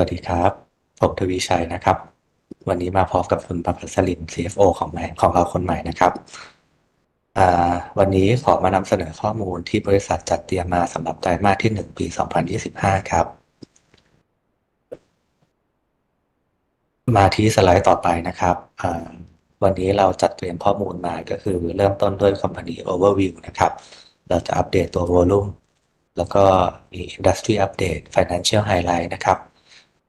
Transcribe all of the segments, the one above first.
วัสดีครับ ผมทวีชัยนะครับ วันนี้มาพร้อมกับคุณประภัสริน CFO ของแบงของเราคนใหม่นะครับวันนี้ขอมานำเสนอข้อมูลที่บริษัทจัดเตรียมมาสำหรับไตรมาสที่ 1 ปี 2025 ครับ มาที่สไลด์ต่อไปนะครับ วันนี้เราจัดเตรียมข้อมูลมาก็คือเริ่มต้นด้วย Company Overview นะครับ เราจะอัปเดตตัว Volume แล้วก็มี Industry Update Financial Highlight นะครับ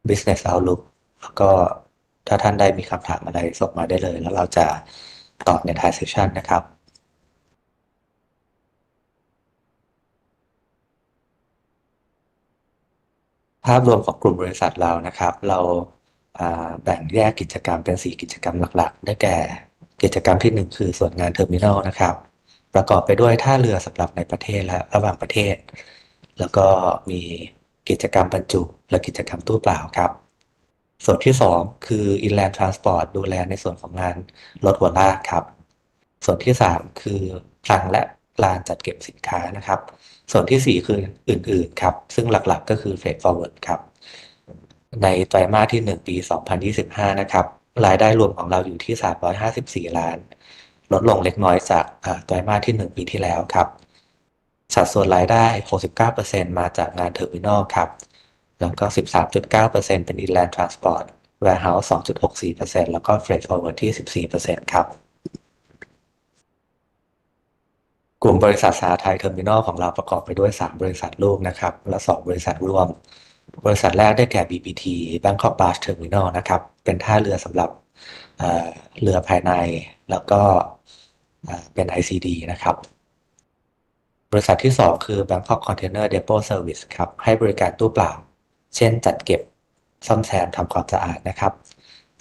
Business Outlook แล้วก็ถ้าท่านได้มีคำถามอะไรส่งมาได้เลย แล้วเราจะตอบในท้ายเซสชันนะครับภาพรวมของกลุ่มบริษัทเรานะครับ เราแบ่งแยกกิจกรรมเป็น 4 กิจกรรมหลัก ๆ ได้แก่ กิจกรรมที่ 1 คือส่วนงานเทอร์มินอลนะครับ ประกอบไปด้วยท่าเรือสำหรับในประเทศและระหว่างประเทศ แล้วก็มี กิจกรรมบรรจุ และกิจกรรมตู้เปล่าครับ ส่วนที่ 2 คือ Inland Transport ดูแลในส่วนของงานรถหัวลากครับ ส่วนที่ 3 คือคลังและลานจัดเก็บสินค้านะครับ ส่วนที่ 4 คืออื่นๆครับ ซึ่งหลักๆก็คือ Freight Forward ครับ ในไตรมาสที่ 1 ปี 2025 นะครับ รายได้รวมของเราอยู่ที่ 354 ล้าน ลดลงเล็กน้อยจากไตรมาสที่ 1 ปีที่แล้วครับ สัดส่วนรายได้ 69%มาจากงานเทอร์มินอลครับ แล้วก็ 13.9%เป็น Inland Transport Warehouse 2.64%แล้วก็ Freight Forward ที่ 14%ครับ กลุ่มบริษัทสาไทยเทอร์มินอลของเราประกอบไปด้วย 3 บริษัทลูกนะครับ และ 2 บริษัทร่วม บริษัทแรกได้แก่ BPT Bangkok Barge Terminal นะครับ เป็นท่าเรือสำหรับเเรือภายใน แล้วก็เป็น ICD นะครับ บริษัทที่ 2 คือ Bangkok Container Depot Service ครับ ให้บริการตู้เปล่า เช่นจัดเก็บซ่อมแซมทำความสะอาดนะครับ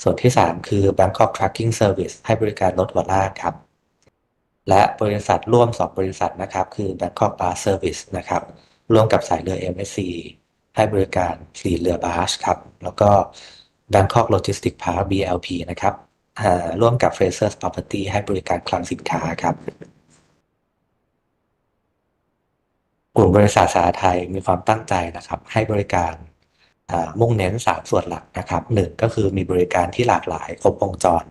ส่วนที่ 3 คือ Bangkok Trucking Service ให้บริการรถหัวลากครับ และบริษัทร่วม 2 บริษัทนะครับ คือ Bangkok Bar Service นะครับ ร่วมกับสายเรือ MSC ให้บริการฟลีดเรือบาร์ชครับ แล้วก็ Bangkok Logistics Park BLP นะครับร่วมกับ Frasers Property ให้บริการคลังสินค้าครับ ก ลุ่มบริษัทสาไทยมีความตั้งใจนะครับ ให้บริการมุ่งเน้น 3 ส่วนหลักนะครับหนึ่งก็คือมีบริการที่หลากหลายครบวงจร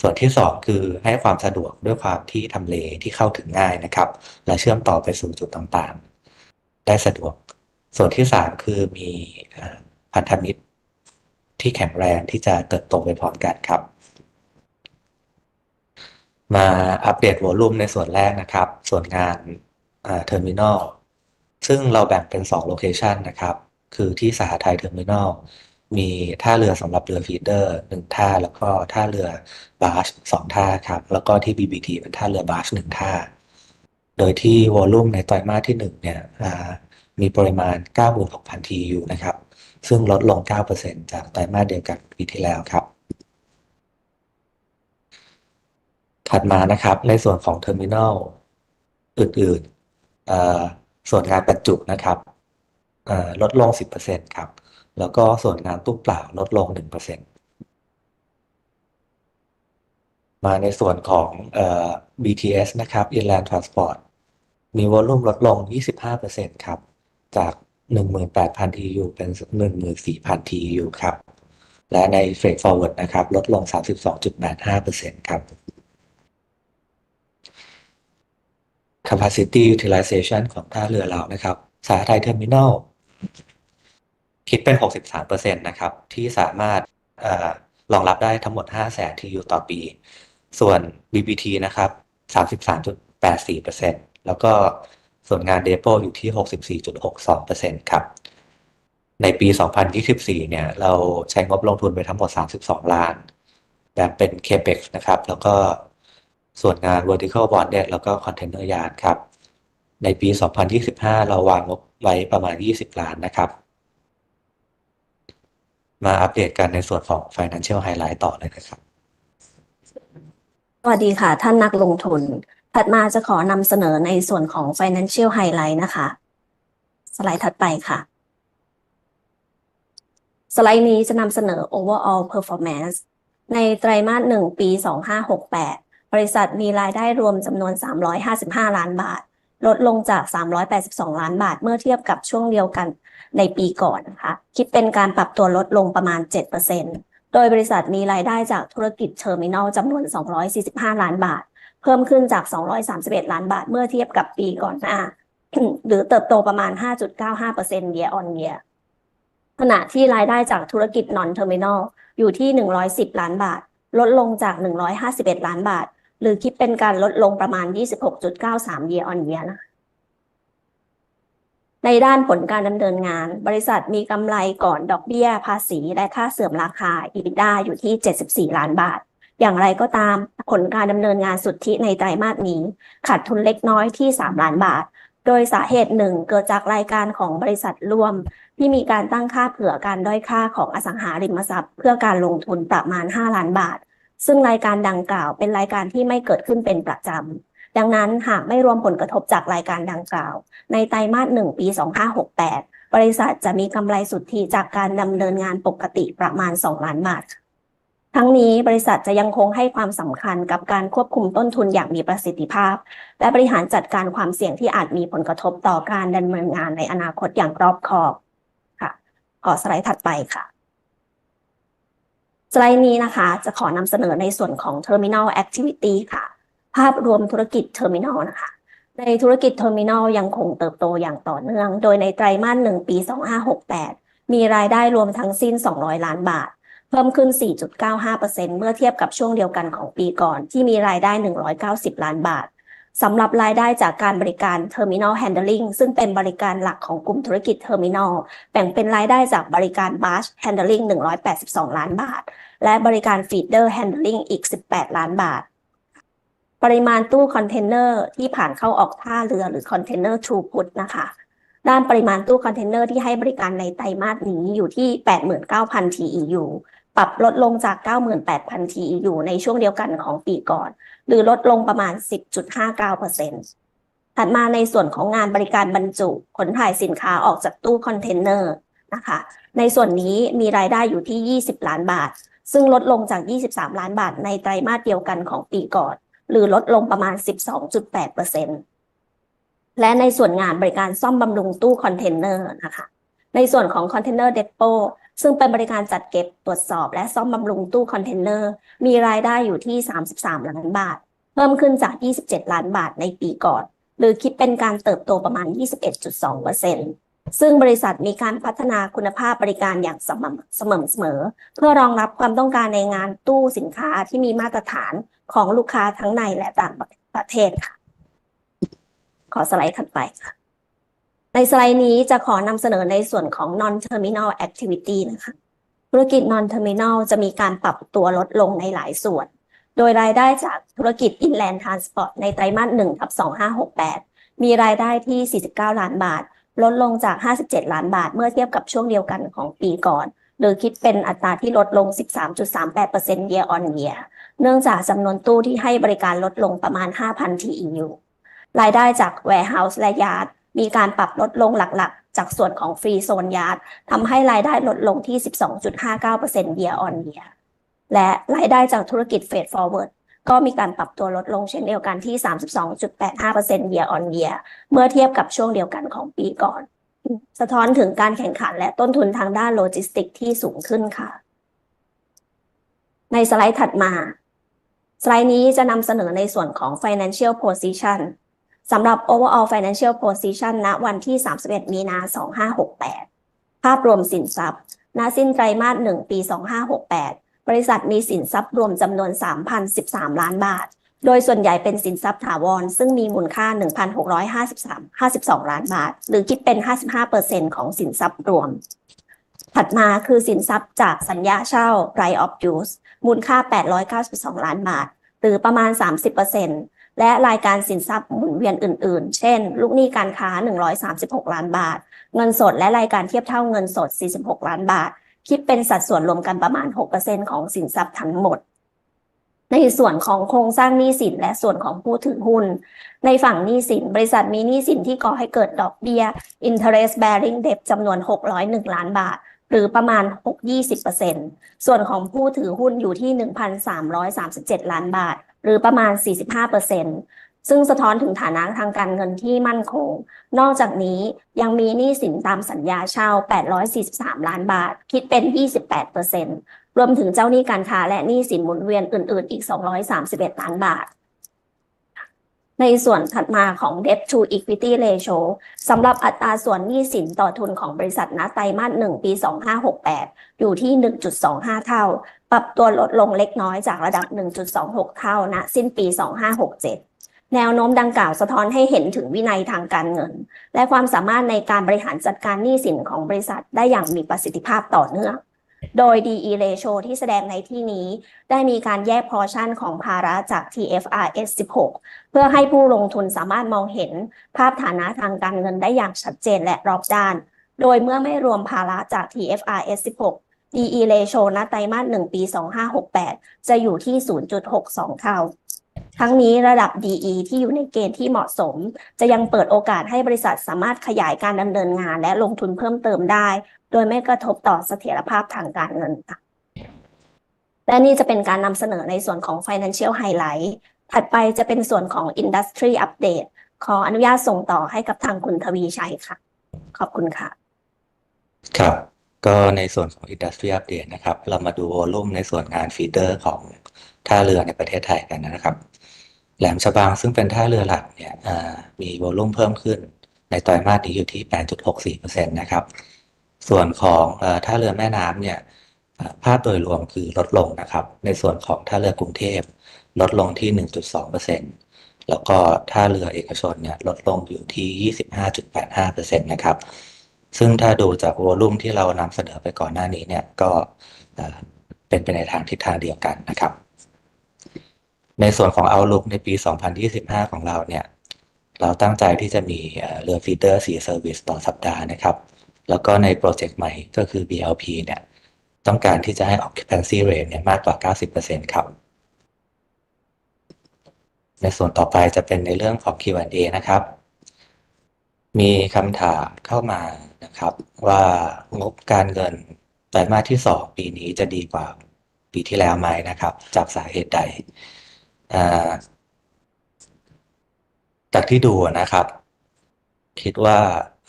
ส่วนที่ 2 คือให้ความสะดวกด้วยความที่ทำเลที่เข้าถึงง่ายนะครับ และเชื่อมต่อไปสู่จุดต่างๆ ได้สะดวก ส่วนที่ 3 คือมีพันธมิตรที่แข็งแรงที่จะเติบโตไปพร้อมกันครับ มาอัปเดตวอลลุ่มในส่วนแรกนะครับ ส่วนงาน เทอร์มินอลซึ่งเราแบ่งเป็น2โลเคชันนะครับ คือที่สหไทยเทอร์มินอลมีท่าเรือสำหรับเรือฟีเดอร์หนึ่งท่า แล้วก็ท่าเรือบาร์ชสองท่าครับ แล้วก็ที่ BBT เป็นท่าเรือบาร์ชหนึ่งท่า โดยที่วอลลุ่มในไตรมาสที่ 1 เนี่ยอ่ามีปริมาณ 96,000 TEU นะครับ ซึ่งลดลง 9%จากไตรมาสเดียวกันปีที่แล้วครับ ถัดมานะครับในส่วนของเทอร์มินอลอื่นๆ ส่วนงานบรรจุนะครับลดลง 10%ครับ แล้วก็ส่วนงานตู้เปล่าลดลง 1%มาในส่วนของเอ่อ BTS นะครับ Inland Transport มีวอลลุ่มลดลง 25%ครับ จาก 18,000 TEU เป็น 14,000 TEU ครับ และใน Freight Forward นะครับ ลดลง 32.85%ครับ capacity utilization ของท่าเรือเรานะครับ สาไทยเทอร์มินอลคิดเป็น 63%นะครับ ที่สามารถอรองรับได้ทั้งหมด 500 T.U. ต่อปี ส่วน BBT นะครับ 33.84%แล้วก็ส่วนงานเดโปอยู่ที่ 64.62%ครับ ในปี 2024 เนี่ย เราใช้งบลงทุนไปทั้งหมด 32 ล้าน แบ่งเป็น Capex นะครับ แล้วก็ ส่วนงาน Vertical Bonded แล้วก็ Container Yard ครับ ในปี 2025 เราวางงบไว้ประมาณ 20 ล้านนะครับ มาอัปเดตกันในส่วนของ Financial Highlight ต่อเลยนะครับ สวัสดีค่ะ ท่านนักลงทุน ถัดมาจะขอนำเสนอในส่วนของ Financial Highlight นะคะ สไลด์ถัดไปค่ะสไลด์นี้จะนำเสนอ Overall Performance ในไตรมาสหนึ่งปี 2568 บริษัทมีรายได้รวมจำนวน 355 ล้านบาท ลดลงจาก 382 ล้านบาท เมื่อเทียบกับช่วงเดียวกันในปีก่อนนะคะ คิดเป็นการปรับตัวลดลงประมาณ 7%โดยบริษัทมีรายได้จากธุรกิจเทอร์มินอลจำนวน 245 ล้านบาท เพิ่มขึ้นจาก 231 ล้านบาท เมื่อเทียบกับปีก่อนหน้า หรือเติบโตประมาณ 5.95% year on year ขณะที่รายได้จากธุรกิจ non terminal อยู่ที่ 110 ล้านบาท ลดลงจาก 151 ล้านบาท หรือคิดเป็นการลดลงประมาณ 26.93 year on year นะในด้านผลการดำเนินงาน บริษัทมีกำไรก่อนดอกเบี้ยภาษีและค่าเสื่อมราคา EBITDA อยู่ที่ 74 ล้านบาท อย่างไรก็ตามผลการดำเนินงานสุทธิในไตรมาสนี้ขาดทุนเล็กน้อยที่ 3 ล้านบาท โดยสาเหตุหนึ่งเกิดจากรายการของบริษัทร่วม ที่มีการตั้งค่าเผื่อการด้อยค่าของอสังหาริมทรัพย์ เพื่อการลงทุนประมาณ 5 ล้านบาท ซึ่งรายการดังกล่าวเป็นรายการที่ไม่เกิดขึ้นเป็นประจำ ดังนั้นหากไม่รวมผลกระทบจากรายการดังกล่าว ในไตรมาสหนึ่งปี 2568 บริษัทจะมีกำไรสุทธิจากการดำเนินงานปกติประมาณ 2 ล้านบาท ทั้งนี้บริษัทจะยังคงให้ความสำคัญกับการควบคุมต้นทุนอย่างมีประสิทธิภาพ และบริหารจัดการความเสี่ยงที่อาจมีผลกระทบต่อการดำเนินงานในอนาคตอย่างรอบคอบค่ะ ขอสไลด์ถัดไปค่ะ สไลด์นี้นะคะ จะขอนำเสนอในส่วนของ Terminal Activity ค่ะ ภาพรวมธุรกิจ Terminal นะคะ ในธุรกิจ Terminal ยังคงเติบโตอย่างต่อเนื่อง โดยในไตรมาสหนึ่งปี 2568 มีรายได้รวมทั้งสิ้น 200 ล้านบาท เพิ่มขึ้น 4.95%เมื่อเทียบกับช่วงเดียวกันของปีก่อน ที่มีรายได้ 190 ล้านบาท สำหรับรายได้จากการบริการ Terminal Handling ซึ่งเป็นบริการหลักของกลุ่มธุรกิจ Terminal แบ่งเป็นรายได้จากบริการ Barge Handling 182 ล้านบาท และบริการ Feeder Handling อีก 18 ล้านบาท ปริมาณตู้คอนเทนเนอร์ที่ผ่านเข้าออกท่าเรือหรือ Container Throughput นะคะ ด้านปริมาณตู้คอนเทนเนอร์ที่ให้บริการในไตรมาสนี้อยู่ที่ 89,000 TEU ปรับลดลงจาก 98,000 TEU ในช่วงเดียวกันของปีก่อน หรือลดลงประมาณ 10.59%ถัดมาในส่วนของงานบริการบรรจุขนถ่ายสินค้าออกจากตู้คอนเทนเนอร์นะคะ ในส่วนนี้มีรายได้อยู่ที่ 20 ล้านบาท ซึ่งลดลงจาก 23 ล้านบาทในไตรมาสเดียวกันของปีก่อน หรือลดลงประมาณ 12.8%และในส่วนงานบริการซ่อมบำรุงตู้คอนเทนเนอร์นะคะ ในส่วนของคอนเทนเนอร์เดปโป ซึ่งเป็นบริการจัดเก็บตรวจสอบและซ่อมบำรุงตู้คอนเทนเนอร์ มีรายได้อยู่ที่ 33 ล้านบาท เพิ่มขึ้นจาก 27 ล้านบาทในปีก่อน หรือคิดเป็นการเติบโตประมาณ 21.2%ซึ่งบริษัทมีการพัฒนาคุณภาพบริการอย่างสม่ำเสมอ เพื่อรองรับความต้องการในงานตู้สินค้าที่มีมาตรฐานของลูกค้าทั้งในและต่างประเทศค่ะ ขอสไลด์ถัดไปค่ะ ในสไลด์นี้จะขอนำเสนอในส่วนของ non terminal activity นะคะ ธุรกิจ non terminal จะมีการปรับตัวลดลงในหลายส่วน โดยรายได้จากธุรกิจ inland transport ในไตรมาส1ทับ2568 มีรายได้ที่ 49 ล้านบาท ลดลงจาก 57 ล้านบาท เมื่อเทียบกับช่วงเดียวกันของปีก่อน หรือคิดเป็นอัตราที่ลดลง 13.38% year on year เนื่องจากจำนวนตู้ที่ให้บริการลดลงประมาณ 5,000 TEU รายได้จาก warehouse และ yard มีการปรับลดลงหลักๆ จากส่วนของ free zone yard ทำให้รายได้ลดลงที่ 12.59% year on year และรายได้จากธุรกิจ freight forward ก็มีการปรับตัวลดลงเช่นเดียวกันที่ 32.85% year on year เมื่อเทียบกับช่วงเดียวกันของปีก่อน สะท้อนถึงการแข่งขันและต้นทุนทางด้านโลจิสติกที่สูงขึ้นค่ะ ในสไลด์ถัดมา สไลด์นี้จะนำเสนอในส่วนของ financial position สำหรับ overall financial position ณวันที่ 31 มีนา 2568 ภาพรวมสินทรัพย์ ณ สิ้นไตรมาส 1 ปี 2568 บริษัทมีสินทรัพย์รวมจำนวน 3,013 ล้านบาท โดยส่วนใหญ่เป็นสินทรัพย์ถาวร ซึ่งมีมูลค่า 1,653 52 ล้านบาท หรือคิดเป็น 55%ของสินทรัพย์รวม ถัดมาคือสินทรัพย์จากสัญญาเช่า right of use มูลค่า 892 ล้านบาท หรือประมาณ 30% และรายการสินทรัพย์หมุนเวียนอื่น ๆ เช่น ลูกหนี้การค้า 136 ล้านบาท เงินสดและรายการเทียบเท่าเงินสด 46 ล้านบาท คิดเป็นสัดส่วนรวมกันประมาณ 6%ของสินทรัพย์ทั้งหมด ในส่วนของโครงสร้างหนี้สินและส่วนของผู้ถือหุ้น ในฝั่งหนี้สิน บริษัทมีหนี้สินที่ก่อให้เกิดดอกเบี้ย interest bearing debt จำนวน 601 ล้านบาทหรือประมาณ 6-20%ส่วนของผู้ถือหุ้นอยู่ที่ 1,337 ล้านบาท หรือประมาณ 45%ซึ่งสะท้อนถึงฐานะทางการเงินที่มั่นคง นอกจากนี้ยังมีหนี้สินตามสัญญาเช่า 843 ล้านบาท คิดเป็น 28%รวมถึงเจ้าหนี้การค้าและหนี้สินหมุนเวียนอื่น ๆ อีก 231 ล้านบาทในส่วนถัดมาของ debt to equity ratio สำหรับอัตราส่วนหนี้สินต่อทุนของบริษัทณไตรมาส1ปี 2568 อยู่ที่ 1.25 เท่า ปรับตัวลดลงเล็กน้อยจากระดับ 1.26 เท่าณสิ้นปี 2567 แนวโน้มดังกล่าวสะท้อนให้เห็นถึงวินัยทางการเงิน และความสามารถในการบริหารจัดการหนี้สินของบริษัทได้อย่างมีประสิทธิภาพต่อเนื่อง โดย DE ratio ที่แสดงในที่นี้ ได้มีการแยกพอร์ชั่นของภาระจาก TFRS 16 เพื่อให้ผู้ลงทุนสามารถมองเห็นภาพฐานะทางการเงินได้อย่างชัดเจนและรอบด้าน โดยเมื่อไม่รวมภาระจาก TFRS 16 DE ratio ณไตรมาส1ปี 2568 จะอยู่ที่ 0.62 เท่า ทั้งนี้ระดับ DE ที่อยู่ในเกณฑ์ที่เหมาะสม จะยังเปิดโอกาสให้บริษัทสามารถขยายการดำเนินงานและลงทุนเพิ่มเติมได้ โดยไม่กระทบต่อเสถียรภาพทางการเงินค่ะและนี่จะเป็นการนำเสนอในส่วนของ Financial Highlight ถัดไปจะเป็นส่วนของ Industry Update ขออนุญาตส่งต่อให้กับทางคุณทวีชัยค่ะ ขอบคุณค่ะ ครับ ก็ในส่วนของ Industry Update นะครับ เรามาดูวลุ่มในส่วนงานฟีเดอร์ของท่าเรือในประเทศไทยกันนะครับ แหลมฉบังซึ่งเป็นท่าเรือหลักเนี่ยมีวลุ่มเพิ่มขึ้น ในไตรมาสนี้อยู่ที่ 8.64%นะครับ ส่วนของอท่าเรือแม่น้ำเนี่ยภาพโดยรวมคือลดลงนะครับ ในส่วนของท่าเรือกรุงเทพลดลงที่ 1.2%แล้วก็ท่าเรือเอกชนเนี่ยลดลงอยู่ที่ 25.85%นะครับ ซึ่งถ้าดูจากวอลุ่มที่เรานำเสนอไปก่อนหน้านี้เนี่ยก็เป็นไปในทางทิศทางเดียวกันนะครับ ในส่วนของ Outlook ในปี 2025 ของเราเนี่ย เราตั้งใจที่จะมีเอ่อเรือฟีเดอร์4 Service ต่อสัปดาห์นะครับ แล้วก็ในโปรเจกต์ใหม่ก็คือ BLP เนี่ย ต้องการที่จะให้ occupancy rate เนี่ยมากกว่า 90%ครับ ในส่วนต่อไปจะเป็นในเรื่องของ Q&A นะครับ มีคำถามเข้ามานะครับ ว่างบการเงินไตรมาสที่2ปีนี้จะดีกว่าปีที่แล้วไหมนะครับ จากสาเหตุใดจากที่ดูนะครับ คิดว่า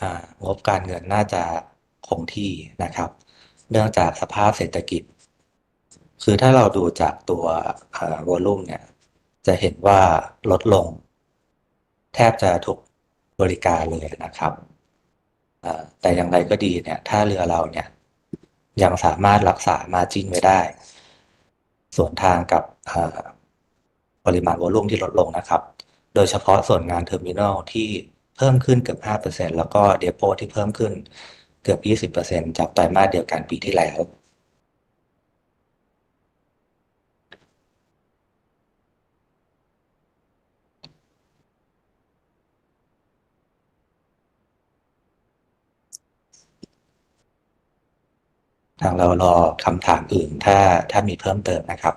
อ่างบการเงินน่าจะคงที่นะครับ เนื่องจากสภาพเศรษฐกิจ คือถ้าเราดูจากตัววอลลุ่มเนี่ย จะเห็นว่าลดลง แทบจะทุก บริการเลยนะครับแต่อย่างไรก็ดีเนี่ยถ้าเรือเราเนี่ยยังสามารถรักษามาจิ้นไว้ได้ ส่วนทางกับปริมาณวอลลุ่มที่ลดลงนะครับ โดยเฉพาะส่วนงานเทอร์มินอลที่เพิ่มขึ้นเกือบ 5%แล้วก็เดโปที่เพิ่มขึ้นเกือบ 20%จากไตรมาสเดียวกันปีที่แล้ว ทางเรารอคำถามอื่นถ้าถ้ามีเพิ่มเติมนะครับ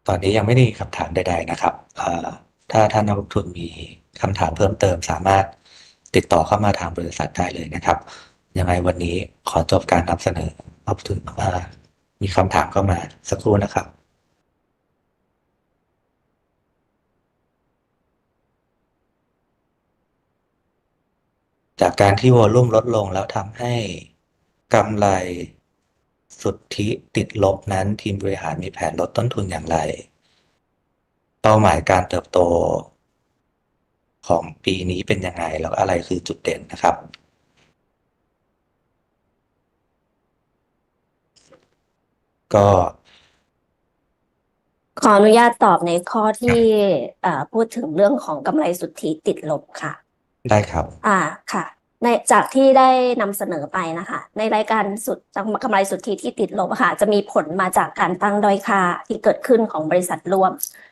ต อนนี้ยังไม่ได้มีคำถามใด ๆ นะครับถ้าท่านนักลงทุนมีคำถามเพิ่มเติมสามารถติดต่อเข้ามาทางบริษัทได้เลยนะครับ ยังไงวันนี้ขอจบการนำเสนอเอาถึงอ่ามีคำถามเข้ามาสักครู่นะครับจากการที่วอลลุ่มลดลงแล้วทำให้กำไร สุทธิติดลบนั้นทีมบริหารมีแผนลดต้นทุนอย่างไร เป้าหมายการเติบโตของปีนี้เป็นยังไง แล้วอะไรคือจุดเด่นนะครับ ก็ ขออนุญาตตอบในข้อที่เอ่อพูดถึงเรื่องของกำไรสุทธิติดลบค่ะ ได้ครับ อ่าค่ะ ในจากที่ได้นำเสนอไปนะคะ ในรายการสุดกำไรสุทธิที่ติดลบค่ะ จะมีผลมาจากการตั้งด้อยค่าที่เกิดขึ้นของบริษัทร่วม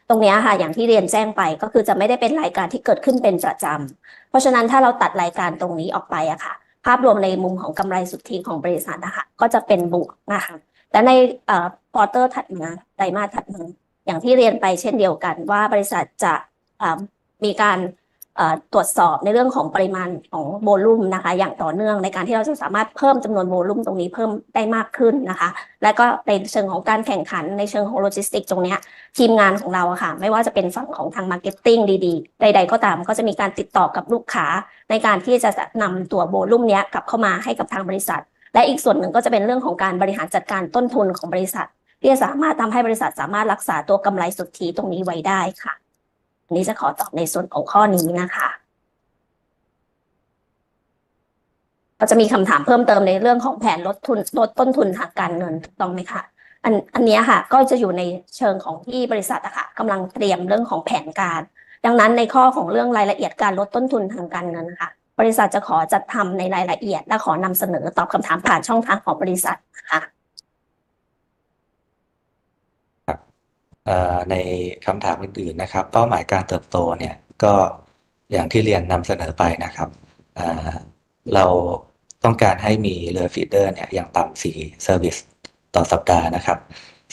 ตรงนี้ค่ะ อย่างที่เรียนแจ้งไปก็คือจะไม่ได้เป็นรายการที่เกิดขึ้นเป็นประจำเพราะฉะนั้นถ้าเราตัดรายการตรงนี้ออกไปอะค่ะ ภาพรวมในมุมของกำไรสุทธิของบริษัทนะคะก็จะเป็นบวกนะคะแต่ในเอ่อควอเตอร์ถัดมาไตรมาสถัดมาอย่างที่เรียนไปเช่นเดียวกันว่าบริษัทจะมีการ ตรวจสอบในเรื่องของปริมาณของโวลุ่มนะคะ อย่างต่อเนื่องในการที่เราจะสามารถเพิ่มจำนวนโวลุ่มตรงนี้เพิ่มได้มากขึ้นนะคะ และก็ในเชิงของการแข่งขันในเชิงของโลจิสติกตรงนี้ทีมงานของเราอะค่ะ ไม่ว่าจะเป็นฝั่งของทางมาร์เก็ตติ้งดีๆ ใด ๆ ก็ตามก็จะมีการติดต่อกับลูกค้า ในการที่จะนำตัวโวลุ่มนี้กลับเข้ามาให้กับทางบริษัท และอีกส่วนหนึ่งก็จะเป็นเรื่องของการบริหารจัดการต้นทุนของบริษัทที่จะสามารถทำให้บริษัทสามารถรักษาตัวกำไรสุทธิตรงนี้ไว้ได้ค่ะ นี้จะขอตอบในส่วนของข้อนี้นะคะก็จะมีคำถามเพิ่มเติมในเรื่องของแผนลดทุนลดต้นทุนทางการเงินถูกต้องไหมคะอันอันนี้ค่ะ ก็จะอยู่ในเชิงของที่บริษัทอะค่ะกำลังเตรียมเรื่องของแผนการ ดังนั้นในข้อของเรื่องรายละเอียดการลดต้นทุนทางการเงินนะคะบริษัทจะขอจัดทำในรายละเอียด และขอนำเสนอตอบคำถามผ่านช่องทางของบริษัทนะคะ เอ่อ ในคำถามอื่นๆนะครับ เป้าหมายการเติบโตเนี่ยก็อย่างที่เรียนนำเสนอไปนะครับเเราต้องการให้มีเรือฟีเดอร์เนี่ยอย่างต่ำสี่เซอร์วิสต่อสัปดาห์นะครับ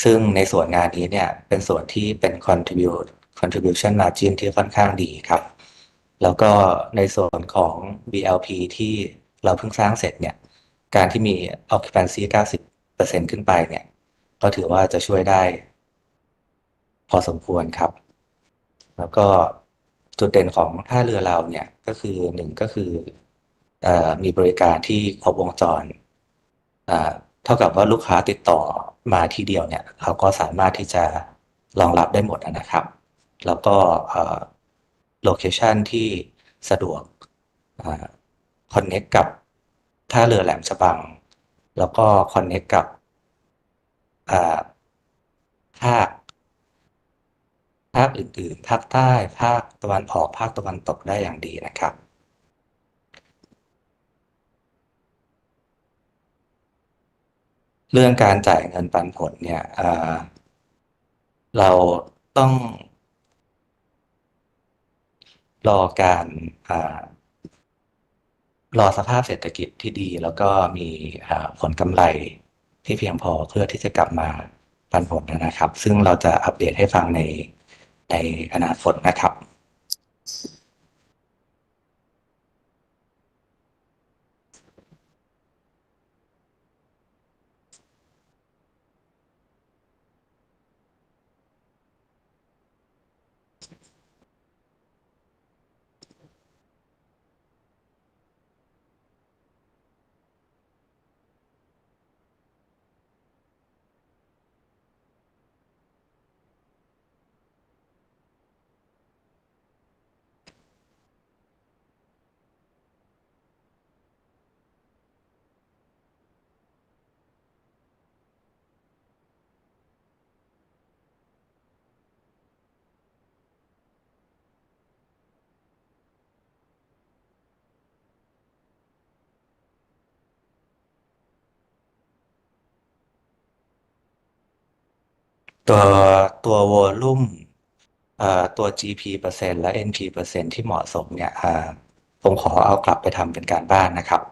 ซึ่งในส่วนงานนี้เนี่ยเป็นส่วนที่เป็น contribute contribution margin ที่ค่อนข้างดีครับ แล้วก็ในส่วนของ BLP ที่เราเพิ่งสร้างเสร็จเนี่ยการที่มี occupancy 90%ขึ้นไปเนี่ยก็ถือว่าจะช่วยได้ พอสมควรครับ แล้วก็จุดเด่นของท่าเรือเราเนี่ยก็คือหนึ่งก็คืออมีบริการที่ครบวงจรเท่ากับว่าลูกค้าติดต่อมาทีเดียวเนี่ยเราก็สามารถที่จะรองรับได้หมดนะครับ แล้วก็โลเคชันที่สะดวกคอนเน็กกับท่าเรือแหลมฉบัง แล้วก็คอนเน็กกับอ่าภาค ภาคอื่นๆ ภาคใต้ ภาคตะวันออก ภาคตะวันตกได้อย่างดีนะครับ เรื่องการจ่ายเงินปันผลเนี่ยเเราต้องรอการรอสภาพเศรษฐกิจที่ดี แล้วก็มีผลกำไรที่เพียงพอเพื่อที่จะกลับมาปันผลนะครับ ซึ่งเราจะอัปเดตให้ฟังใน ในอนาคตนะครับ ตัวตัววอลลุ่มอ่อตัว GP เปอร์เซ็นต์และ NP เปอร์เซ็นต์ที่เหมาะสมเนี่ยอ่าผมขอเอากลับไปทำเป็นการบ้านนะครับ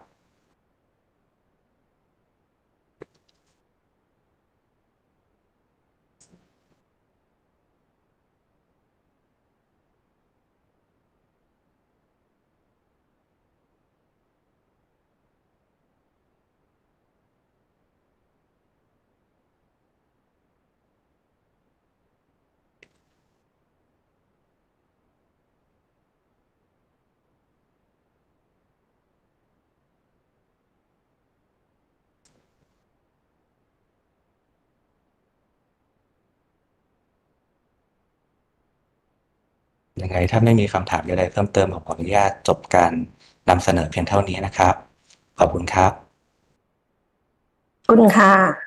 ยังไงถ้าไม่มีคำถามใดๆเพิ่มเติมผมขออนุญาตจบการนำเสนอเพียงเท่านี้นะครับ ขอบคุณครับขอบคุณค่ะ